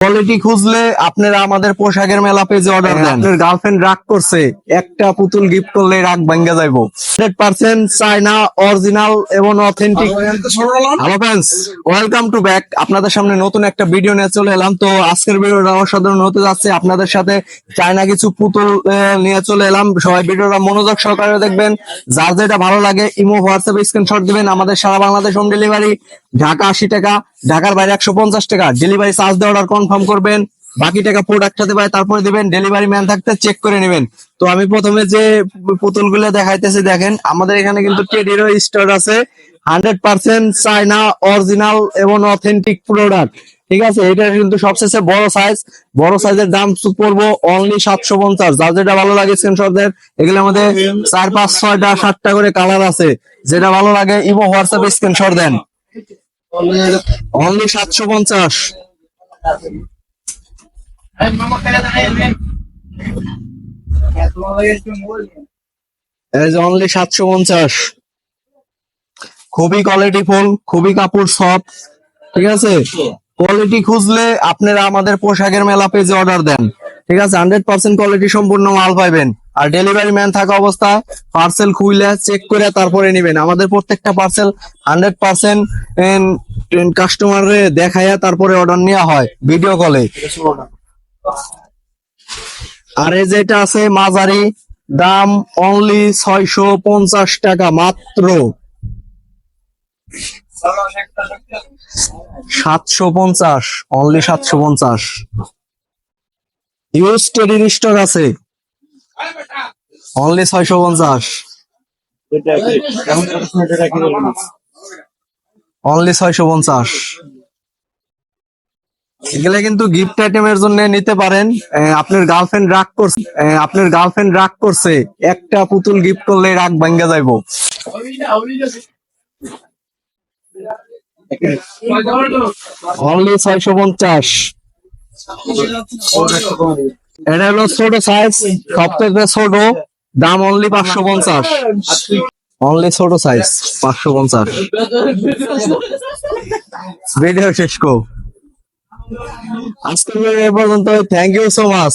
Quality খুঁজলে আপনারা আমাদের পোশাকের মেলা পেজে অর্ডার দেন। আপনার গার্লফ্রেন্ড রাগ করছে একটা পুতুল গিফট করলে রাগ ভাঙ্গা যাইবো। হান্ড্রেড পার্সেন্ট চাইনা অরিজিনাল এবং authentic hello friends welcome to back আপনাদের সামনে নতুন একটা ভিডিও নিয়ে চলে এলাম। তো আজকের ভিডিওটা অসাধারণ হতে যাচ্ছে। আপনাদের সাথে চায়না কিছু পুতুল নিয়ে চলে এলাম। সবাই ভিডিওটা মনোযোগ সহকারে দেখবেন। যার যেটা ভালো লাগে ইমো হোয়াটসঅ্যাপ স্ক্রিনশট দিবেন। আমাদের সারা বাংলাদেশ হোম ডেলিভারি ঢাকা আশি টাকা ঢাকার বাইরে একশো পঞ্চাশ টাকা। ডেলিভারি চার্জ দিয়ে অর্ডার কনফার্ম করবেন বাকি টাকা প্রোডাক্ট সাথে পায় তারপরে দিবেন ডেলিভারি ম্যান থাকতে চেক করে নেবেন। তো আমি প্রথমে যে পুতুলগুলো দেখাইতেছি দেখেন আমাদের এখানে কিন্তু টেডিরও স্টোর আছে হান্ড্রেড পার্সেন্ট চাইনা অরিজিনাল এবং অথেন্টিক প্রোডাক্ট ঠিক আছে? এটা কিন্তু সবচেয়ে বড় সাইজ বড় সাইজের দাম পড়ব অনলি সাতশো পঞ্চাশ। যার যেটা ভালো লাগে স্ক্রিনশট দেন এগুলো আমাদের চার পাঁচ ছয়টা সাতটা করে কালার আছে। যেটা ভালো লাগে ইমো হোয়াটসঅ্যাপ স্ক্রিনশট দেন। অনলি সাতশো পঞ্চাশ। অনলি সাতশো পঞ্চাশ। খুবই কোয়ালিটি ফুল খুবই কাপড় সফট ঠিক আছে? কোয়ালিটি খুঁজলে আপনারা আমাদের পোশাকের মেলা পেজে অর্ডার দেন। ঠিক আছে? হান্ড্রেড পার্সেন্ট কোয়ালিটি সম্পূর্ণ মাল পাইবেন আর ডেলিভারি ম্যান থাকা অবস্থায় পার্সেল খুইলে চেক করে তারপরে নিবেন। আমাদের প্রত্যেকটা পার্সেল হান্ড্রেড পার্সেন্ট কাস্টমারে দেখাইয়া তারপরে অর্ডার নেওয়া হয় ভিডিও কলে আর যেটা আছে মাঝারি, দাম অনলি ছয়শো পঞ্চাশ টাকা মাত্র। সাতশো পঞ্চাশ অনলি সাতশো পঞ্চাশ। ইউজ টেডির স্টক আছে। অনলি ছয়শো পঞ্চাশ। অনলি ছয়শো পঞ্চাশ। এগুলা কিন্তু গিফট আইটেমের জন্য নিতে পারেন। আপনার গার্লফ্রেন্ড রাগ করছে আপনার গার্লফ্রেন্ড রাগ করছে, একটা পুতুল গিফট করলে রাগ ভাঙ্গা যাইবো। অনলি ছয়শো পঞ্চাশ। এটা হলো ছোট সাইজ সবথেকে ছোট, দাম অনলি পাঁচশো পঞ্চাশ। অনলি ছোট সাইজ পাঁচশো পঞ্চাশ। ভিডিও শেষ কো আজকে এ পর্যন্ত থ্যাংক ইউ সো মাচ